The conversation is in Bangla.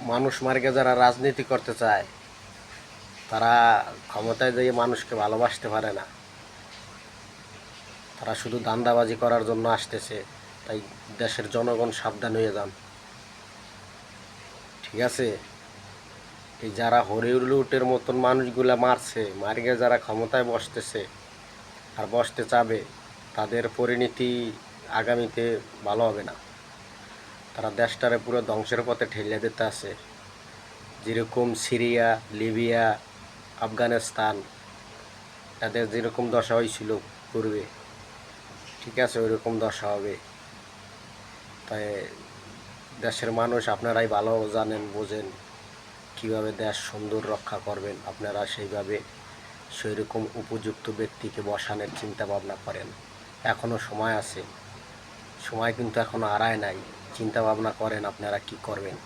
মানুষ মার্গে যারা রাজনীতি করতে চায়, তারা ক্ষমতায় যেয়ে মানুষকে ভালোবাসতে পারে না। তারা শুধু দান্দাবাজি করার জন্য আসতেছে, তাই দেশের জনগণ সাবধান হয়ে যান। ঠিক আছে? এই যারা হরিলুটের মতন মানুষগুলা মারছে মারিয়ে যারা ক্ষমতায় বসতেছে আর বসতে চাবে, তাদের পরিণতি আগামীতে ভালো হবে না। তারা দেশটারে পুরো ধ্বংসের পথে ঠেলে দিতে আছে। যেরকম সিরিয়া, লিবিয়া, আফগানিস্তান, তাদের যেরকম দশা হয়েছিল পূর্বে, ঠিক আছে, ওইরকম দশা হবে। তাই দেশের মানুষ আপনারাই ভালো জানেন, বোঝেন, কীভাবে দেশ সুন্দর রক্ষা করবেন। আপনারা সেইভাবে সেই রকম উপযুক্ত ব্যক্তিকে বসানোর চিন্তা ভাবনা করেন। এখনও সময় আছে। সময় কিন্তু এখনও আড়ায় নাই। চিন্তা ভাবনা করেন আপনারা কি করবেন?